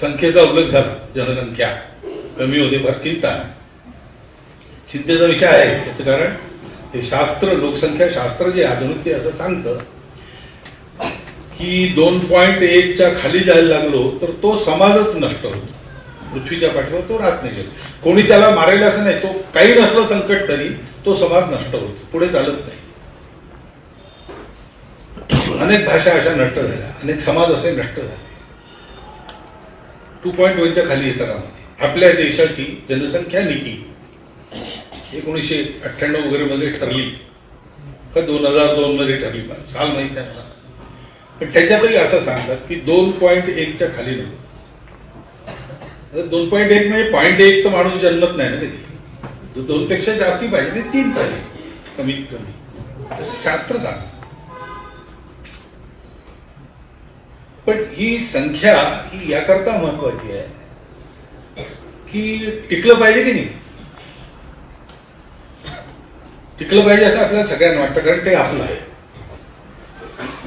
संख्येचा उल्लेख झाला जनसंख्या. कमी होते फार चिंता चिंतेचा विषय आहे त्याचं कारण हे शास्त्र लोकसंख्या शास्त्र जे आधुनिक ते असं सांगतं की दोन पॉईंट एकच्या खाली जायला लागलो तर तो समाजच नष्ट होतो. पृथ्वीच्या पाठीवर तो राहत नाही. गेलो कोणी त्याला मारेल असं नाही तो काही नसलं संकट तरी तो समाज नष्ट होतो पुढे चालत नाही. अनेक भाषा अशा नष्ट झाल्या अनेक समाज असे नष्ट झाले. टू पॉईंट वनच्या खाली येतात आम्हाला आपल्या देशाची जनसंख्या नीती एकोणीसशे अठ्ठ्याण्णव वगैरे मध्ये ठरली. का दोन हजार दोन मध्ये ठरली. पण साल माहीत नाही मला. पण त्याच्यातही असं सांगतात की दोन पॉईंट एकच्या खाली नको दोन पॉईंट एक म्हणजे पॉईंट एक तर माणूस जन्मत नाही ना कधी. दोन पेक्षा जास्ती पाहिजे तीन पाहिजे. कमीत कमी. असं शास्त्र सांगतं. पण ही संख्या ही याकरता महत्वाची आहे. की टिकलं पाहिजे की नाही? टिकलं पाहिजे असं आपल्याला सगळ्यांना वाटतं कारण ते आपलं आहे.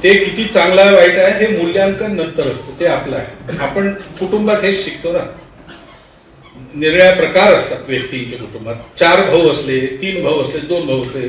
ते किती चांगलं आहे वाईट आहे हे मूल्यांकन नंतर असतं ते आपलं आहे. आपण कुटुंबात हेच शिकतो ना. निरळ्या प्रकार असतात व्यक्तींच्या कुटुंबात. चार भाऊ असले तीन भाऊ असले दोन भाऊ असले.